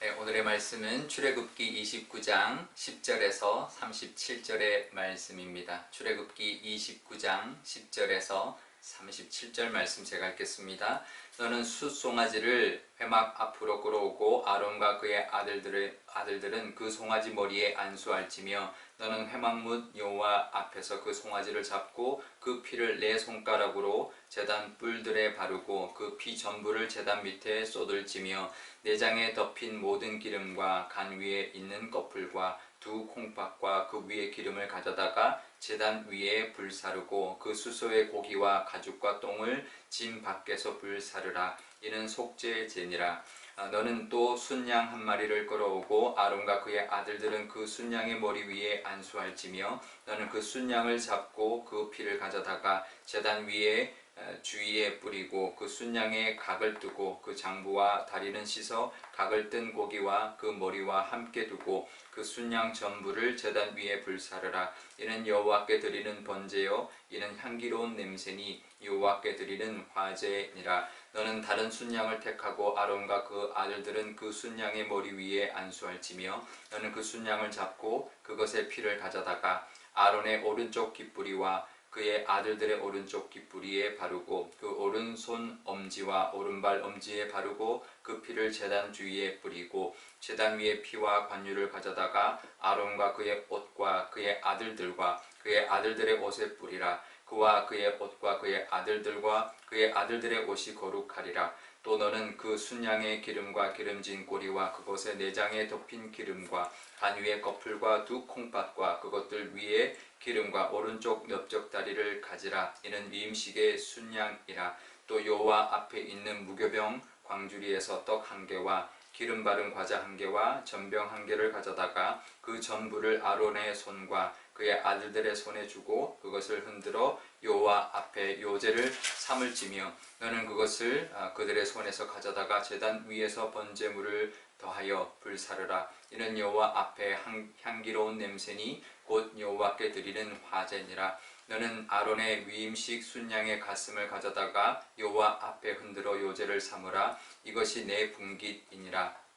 네, 오늘의 말씀은 출애굽기 29장 10절에서 37절의 말씀입니다. 출애굽기 29장 10절에서 37절 말씀 제가 읽겠습니다. 너는 숫송아지를 회막 앞으로 끌어오고 아론과 그의 아들들의 아들들은 그 송아지 머리에 안수할지며 너는 회막문 여호와 앞에서 그 송아지를 잡고 그 피를 내 손가락으로 제단 뿔들에 바르고 그 피 전부를 제단 밑에 쏟을지며 내장에 덮인 모든 기름과 간 위에 있는 꺼풀과 두 콩밥과 그 위에 기름을 가져다가 제단 위에 불 사르고 그 수소의 고기와 가죽과 똥을 짐 밖에서 불 사르라. 이는 속죄의 제니라. 아, 너는 또 순양 한 마리를 끌어오고 아론과 그의 아들들은 그 순양의 머리 위에 안수할지며 너는 그 순양을 잡고 그 피를 가져다가 제단 위에 에, 주위에 뿌리고 그 순양의 각을 뜨고 그 장부와 다리는 씻어 각을 뜬 고기와 그 머리와 함께 두고 그 순양 전부를 제단 위에 불사르라. 이는 여호와께 드리는 번제요. 이는 향기로운 냄새니 여호와께 드리는 화제니라. 너는 다른 순양을 택하고 아론과 그 아들들은 그 순양의 머리 위에 안수할지며 너는 그 순양을 잡고 그것의 피를 가져다가 아론의 오른쪽 깃뿌리와 그의 아들들의 오른쪽 깃뿌리에 바르고 그 오른손 엄지와 오른발 엄지에 바르고 그 피를 제단 주위에 뿌리고 제단 위에 피와 관유를 가져다가 아론과 그의 옷과 그의 아들들과 그의 아들들의 옷에 뿌리라 그와 그의 옷과 그의 아들들과 그의 아들들의 옷이 거룩하리라. 또 너는 그 순양의 기름과 기름진 꼬리와 그것의 내장에 덮인 기름과 간 위의 꺼풀과 두 콩팥과 그것들 위에 기름과 오른쪽 넓적 다리를 가지라. 이는 위임식의 순양이라. 또 여호와 앞에 있는 무교병 광주리에서 떡 한 개와 기름 바른 과자 한 개와 전병 한 개를 가져다가 그 전부를 아론의 손과 그의 아들들의 손에 주고 그것을 흔들어 여호와 앞에 요제를 삼을 지며 너는 그것을 아, 그들의 손에서 가져다가 제단 위에서 번제물을 더하여 불사르라. 이는 여호와 앞에 향, 향기로운 냄새니 곧 여호와께 드리는 화제니라. 너는 아론의 위임식 순양의 가슴을 가져다가 여호와 앞에 흔들어 요제를 삼으라. 이것이 내 분깃이니라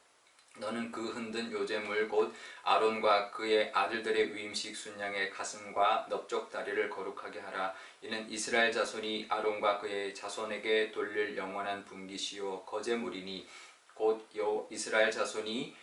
너는 그 흔든 요제물 곧 아론과 그의 아들들의 위임식 순양의 가슴과 넓적 다리를 거룩하게 하라. 이는 이스라엘 자손이 아론과 그의 자손에게 돌릴 영원한 분깃이요 거제물이니 곧 여, 이스라엘 자손이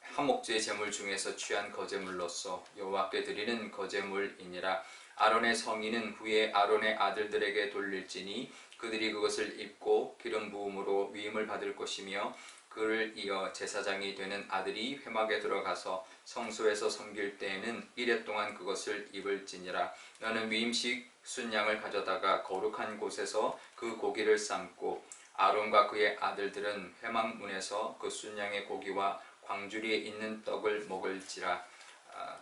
화목제 제물 중에서 취한 거제물로서 여호와께 드리는 거제물이니라 아론의 성인은 후에 아론의 아들들에게 돌릴지니 그들이 그것을 입고 기름 부음으로 위임을 받을 것이며 그를 이어 제사장이 되는 아들이 회막에 들어가서 성소에서 섬길 때에는 이래 동안 그것을 입을지니라. 너는 위임식 순양을 가져다가 거룩한 곳에서 그 고기를 삶고 아론과 그의 아들들은 회막 문에서 그 순양의 고기와 광주리에 있는 떡을 먹을지라. 아,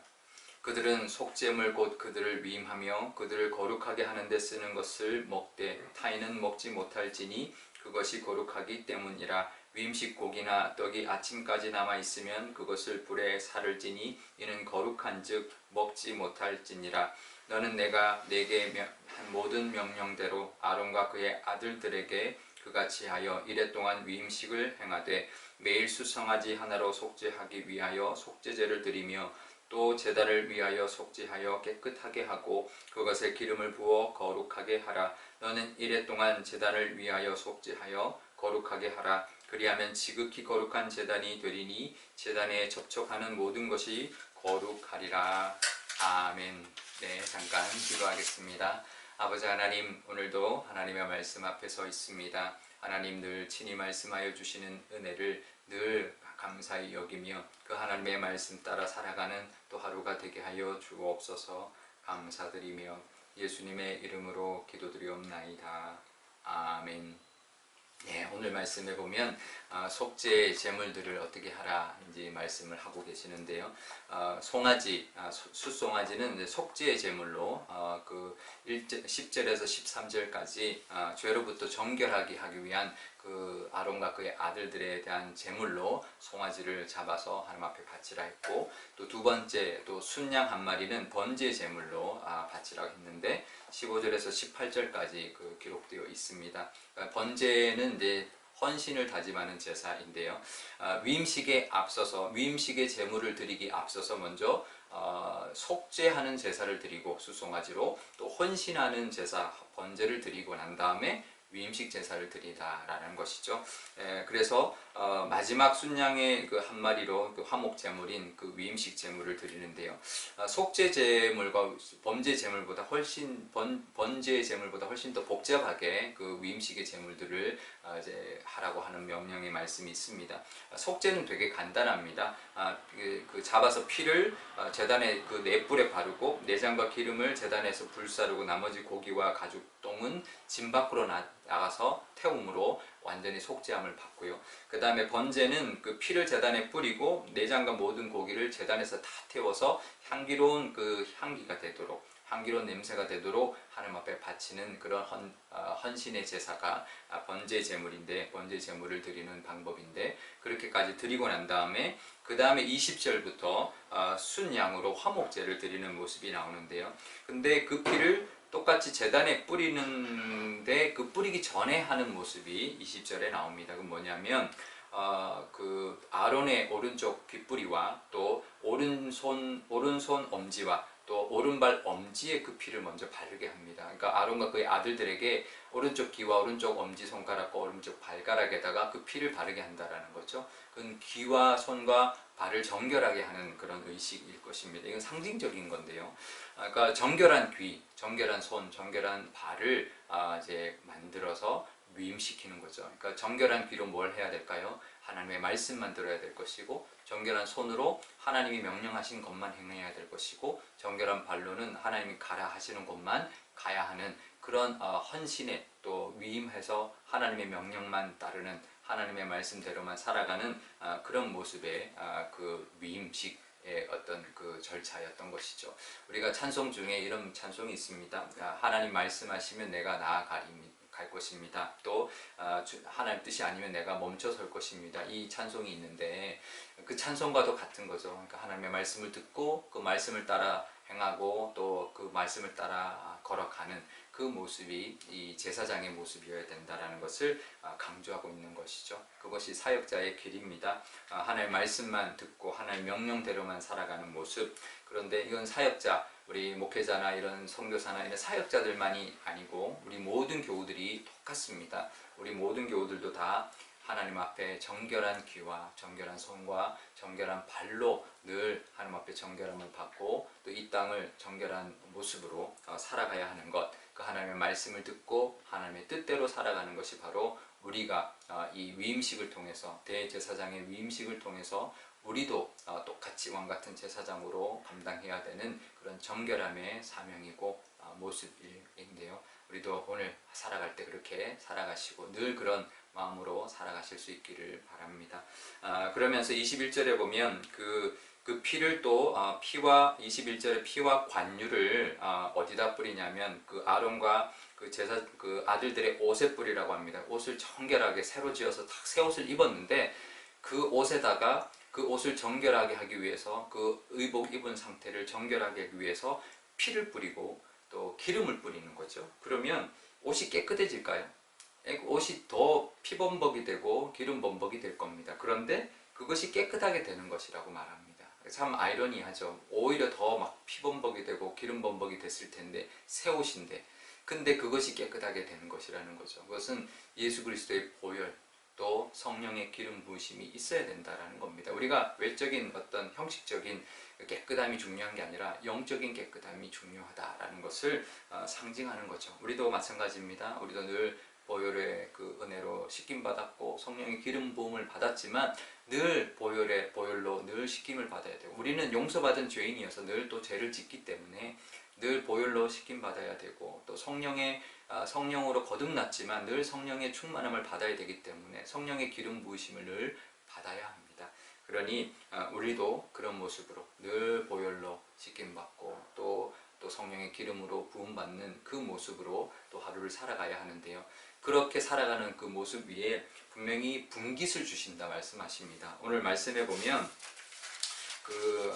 그들은 속죄물 곧 그들을 위임하며 그들을 거룩하게 하는데 쓰는 것을 먹되 타인은 먹지 못할지니 그것이 거룩하기 때문이라. 위임식 고기나 떡이 아침까지 남아 있으면 그것을 불에 살을 지니 이는 거룩한즉 먹지 못할지니라. 너는 내가 내게 한 모든 명령대로 아론과 그의 아들들에게 그같이 하여 이래 동안 위임식을 행하되 매일 수성아지 하나로 속죄하기 위하여 속죄제를 드리며 또 제단을 위하여 속죄하여 깨끗하게 하고 그것에 기름을 부어 거룩하게 하라. 너는 이래 동안 제단을 위하여 속죄하여 거룩하게 하라. 그리하면 지극히 거룩한 제단이 되리니 제단에 접촉하는 모든 것이 거룩하리라. 아멘. 네 잠깐 기도하겠습니다. 아버지 하나님 오늘도 하나님의 말씀 앞에 서 있습니다. 하나님 늘 친히 말씀하여 주시는 은혜를 늘 감사히 여기며 그 하나님의 말씀 따라 살아가는 또 하루가 되게 하여 주옵소서 감사드리며 예수님의 이름으로 기도드리옵나이다. 아멘. 네, 오늘 말씀에 보면 아, 속죄 제물들을 어떻게 하라인지 말씀을 하고 계시는데요. 아, 송아지, 아, 숫송아지는 이제 속죄 제물로 아, 그 1절, 10절에서 13절까지 아, 죄로부터 정결하게 하기 위한 그 아론과 그의 아들들에 대한 제물로 송아지를 잡아서 하나님 앞에 바치라 했고 또 두 번째 또 순양 한 마리는 번제 제물로 아, 바치라고 했는데 15절에서 18절까지 그 기록되어 있습니다. 그러니까 번제는 이제 헌신을 다짐하는 제사인데요. 아, 위임식에 앞서서 위임식의 제물을 드리기 앞서서 먼저 어, 속죄하는 제사를 드리고 수송아지로 또 헌신하는 제사 번제를 드리고 난 다음에 위임식 제사를 드리다라는 것이죠. 에, 그래서 어, 마지막 순양의 그 한 마리로 그 화목 제물인 그 위임식 제물을 드리는데요. 아, 속죄 제물과 범죄 제물보다 훨씬 번, 번제 제물보다 훨씬 더 복잡하게 그 위임식의 제물들을 아, 이제 하라고 하는 명령의 말씀이 있습니다. 아, 속죄는 되게 간단합니다. 아, 그, 그 잡아서 피를 아, 제단에 그 넷불에 바르고 내장과 기름을 제단에서 불사르고 나머지 고기와 가죽 똥은 진 밖으로 나, 나가서 태움으로 완전히 속죄함을 받고요. 그 다음에 번제는 그 피를 제단에 뿌리고 내장과 모든 고기를 제단에서 다 태워서 향기로운 그 향기가 되도록 향기로운 냄새가 되도록 하나님 앞에 바치는 그런 헌, 어, 헌신의 제사가 아, 번제 제물인데 번제 제물을 드리는 방법인데 그렇게까지 드리고 난 다음에 그 다음에 20절부터 어, 순양으로 화목제를 드리는 모습이 나오는데요. 근데 그 피를 똑같이 재단에 뿌리는데 그 뿌리기 전에 하는 모습이 20절에 나옵니다. 그 뭐냐면 어, 그 아론의 오른쪽 귓뿌리와 또 오른손 오른손 엄지와 또 오른발 엄지에 그 피를 먼저 바르게 합니다. 그러니까 아론과 그의 아들들에게 오른쪽 귀와 오른쪽 엄지 손가락과 오른쪽 발가락에다가 그 피를 바르게 한다라는 거죠. 그건 귀와 손과 발을 정결하게 하는 그런 의식일 것입니다. 이건 상징적인 건데요. 아, 그러니까 정결한 귀, 정결한 손, 정결한 발을 아, 이제 만들어서 위임시키는 거죠. 그러니까 정결한 귀로 뭘 해야 될까요? 하나님의 말씀만 들어야 될 것이고 정결한 손으로 하나님이 명령하신 것만 행해야 될 것이고 정결한 발로는 하나님이 가라 하시는 곳만 가야 하는 그런 어, 헌신에 또 위임해서 하나님의 명령만 따르는 하나님의 말씀대로만 살아가는 아, 그런 모습의 아, 그 위임식의 어떤 그 절차였던 것이죠. 우리가 찬송 중에 이런 찬송이 있습니다. 아, 하나님 말씀하시면 내가 나아가리 갈 것입니다. 또 아, 주- 하나님 뜻이 아니면 내가 멈춰 설 것입니다. 이 찬송이 있는데 그 찬송과도 같은 거죠. 그러니까 하나님의 말씀을 듣고 그 말씀을 따라 행하고 또 그 말씀을 따라 걸어가는 그 모습이 이 제사장의 모습이어야 된다라는 것을 아, 강조하고 있는 것이죠. 그것이 사역자의 길입니다. 아, 하나님의 말씀만 듣고 하나님의 명령대로만 살아가는 모습. 그런데 이건 사역자, 우리 목회자나 이런 선교사나 이런 사역자들만이 아니고 우리 모든 교우들이 똑같습니다. 우리 모든 교우들도 다 하나님 앞에 정결한 귀와 정결한 손과 정결한 발로 늘 하나님 앞에 정결함을 받고 또 이 땅을 정결한 모습으로 어, 살아가야 하는 것, 그 하나님의 말씀을 듣고 하나님의 뜻대로 살아가는 것이 바로 우리가 어, 이 위임식을 통해서 대제사장의 위임식을 통해서 우리도 어, 똑같이 왕 같은 제사장으로 그런 정결함의 사명이고 어, 모습인데요. 우리도 오늘 살아갈 때 그렇게 살아가시고 늘 그런 마음으로 살아가실 수 있기를 바랍니다. 아, 그러면서 21절에 보면 그, 그 피를 또 아, 피와 21절에 피와 관유를 아, 어디다 뿌리냐면 그 아론과 그 제사 그 아들들의 옷에 뿌리라고 합니다. 옷을 정결하게 새로 지어서 딱새 옷을 입었는데 그 옷에다가 그 옷을 정결하게 하기 위해서 그 의복 입은 상태를 정결하게 하기 위해서 피를 뿌리고 또 기름을 뿌리는 거죠. 그러면 옷이 깨끗해질까요? 옷이 더 피범벅이 되고 기름 범벅이 될 겁니다. 그런데 그것이 깨끗하게 되는 것이라고 말합니다. 참 아이러니하죠. 오히려 더 막 피범벅이 되고 기름 범벅이 됐을 텐데 새 옷인데 근데 그것이 깨끗하게 되는 것이라는 거죠. 그것은 예수 그리스도의 보혈 또 성령의 기름 부으심이 있어야 된다라는 겁니다. 우리가 외적인 어떤 형식적인 깨끗함이 중요한 게 아니라 영적인 깨끗함이 중요하다라는 것을 어, 상징하는 거죠. 우리도 마찬가지입니다. 우리도 늘 보혈의 그 은혜로 씻김 받았고 성령의 기름 부음을 받았지만 늘 보혈의 보혈로 늘 씻김을 받아야 되고 우리는 용서받은 죄인이어서 늘 또 죄를 짓기 때문에 늘 보혈로 씻김 받아야 되고 또 성령의 아, 성령으로 거듭났지만 늘 성령의 충만함을 받아야 되기 때문에 성령의 기름 부으심을 늘 받아야 합니다. 그러니 아, 우리도 그런 모습으로 늘 보혈로 씻김 받고 또 또 성령의 기름으로 부음 받는 그 모습으로 또 하루를 살아가야 하는데요. 그렇게 살아가는 그 모습 위에 분명히 분깃을 주신다 말씀하십니다. 오늘 말씀해 보면 그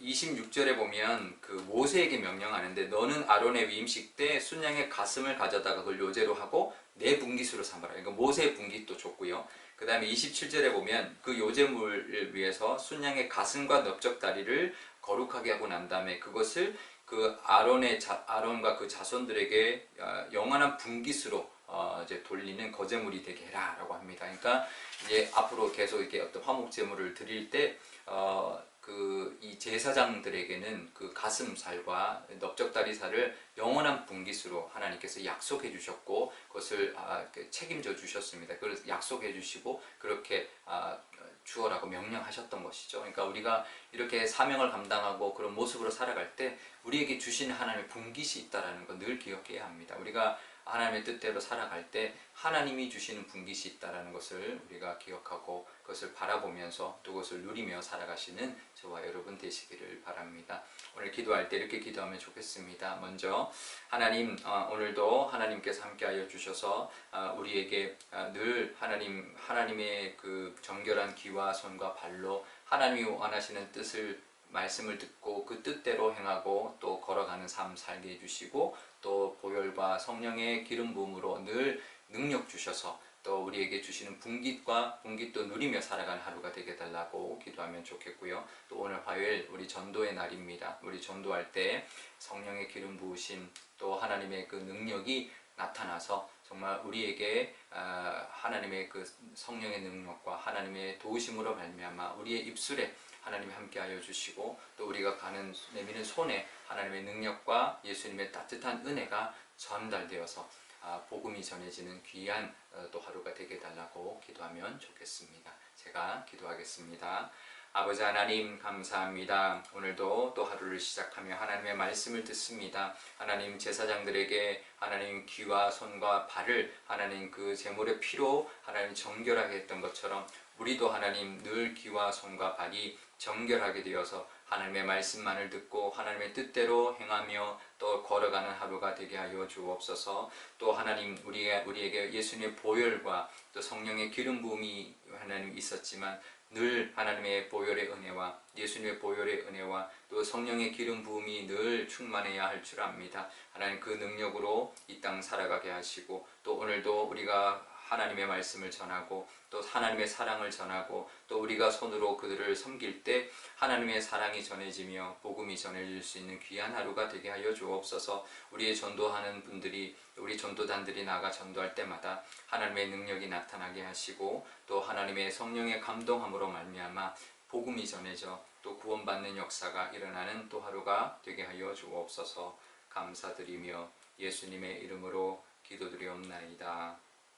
26절에 보면 그 모세에게 명령하는데 너는 아론의 위임식 때 순양의 가슴을 가져다가 그걸 요제로 하고 네 분깃으로 삼아라. 그러니까 모세 분깃도 줬고요. 그 다음에 27절에 보면 그 요제물을 위해서 순양의 가슴과 넓적 다리를 거룩하게 하고 난 다음에 그것을 그 아론의 자, 아론과 그 자손들에게 어, 영원한 분깃으로 어, 이제 돌리는 거제물이 되게 해라라고 합니다. 그러니까 이제 앞으로 계속 이렇게 어떤 화목 제물을 드릴 때 어, 그 이 제사장들에게는 그 가슴살과 넓적다리살을 영원한 분깃으로 하나님께서 약속해 주셨고 그것을 아, 그 책임져 주셨습니다. 그걸 약속해 주시고 그렇게 아, 주어라고 명령하셨던 것이죠. 그러니까 우리가 이렇게 사명을 감당하고 그런 모습으로 살아갈 때 우리에게 주신 하나님의 분깃이 있다라는 거늘 기억해야 합니다. 우리가 하나님의 뜻대로 살아갈 때 하나님이 주시는 분깃이 있다라는 것을 우리가 기억하고 그것을 바라보면서 또 그것을 누리며 살아가시는 저와 여러분 되시기를 바랍니다. 오늘 기도할 때 이렇게 기도하면 좋겠습니다. 먼저 하나님 어, 오늘도 하나님께서 함께하여 주셔서 어, 우리에게 어, 늘 하나님 하나님의 그 정결한 귀와 손과 발로 하나님이 원하시는 뜻을 말씀을 듣고 그 뜻대로 행하고 또 걸어가는 삶 살게 해주시고 또 보혈과 성령의 기름 부음으로 늘 능력 주셔서 또 우리에게 주시는 분깃과 분깃도 누리며 살아가는 하루가 되게 달라고 기도하면 좋겠고요. 또 오늘 화요일 우리 전도의 날입니다. 우리 전도할 때 성령의 기름 부으심 또 하나님의 그 능력이 나타나서 정말 우리에게 아, 하나님의 그 성령의 능력과 하나님의 도우심으로 말미암아 우리의 입술에 하나님이 함께하여 주시고 또 우리가 가는 내미는 손에 하나님의 능력과 예수님의 따뜻한 은혜가 전달되어서 아, 복음이 전해지는 귀한 어, 또 하루가 되게 달라고 기도하면 좋겠습니다. 제가 기도하겠습니다. 아버지 하나님 감사합니다. 오늘도 또 하루를 시작하며 하나님의 말씀을 듣습니다. 하나님 제사장들에게 하나님 귀와 손과 발을 하나님 그 제물의 피로 하나님 정결하게 했던 것처럼 우리도 하나님 늘 귀와 손과 발이 정결하게 되어서 하나님의 말씀만을 듣고 하나님의 뜻대로 행하며 또 걸어가는 하루가 되게 하여 주옵소서. 또 하나님 우리에게 예수님의 보혈과 또 성령의 기름 부음이 하나님 있었지만 늘 하나님의 보혈의 은혜와 예수님의 보혈의 은혜와 또 성령의 기름 부음이 늘 충만해야 할 줄 압니다. 하나님 그 능력으로 이 땅 살아가게 하시고 또 오늘도 우리가 하나님의 말씀을 전하고 또 하나님의 사랑을 전하고 또 우리가 손으로 그들을 섬길 때 하나님의 사랑이 전해지며 복음이 전해질 수 있는 귀한 하루가 되게 하여 주옵소서. 우리의 전도하는 분들이 우리 전도단들이 나가 전도할 때마다 하나님의 능력이 나타나게 하시고 또 하나님의 성령의 감동함으로 말미암아 복음이 전해져 또 구원받는 역사가 일어나는 또 하루가 되게 하여 주옵소서. 감사드리며 예수님의 이름으로 기도드리옵나이다.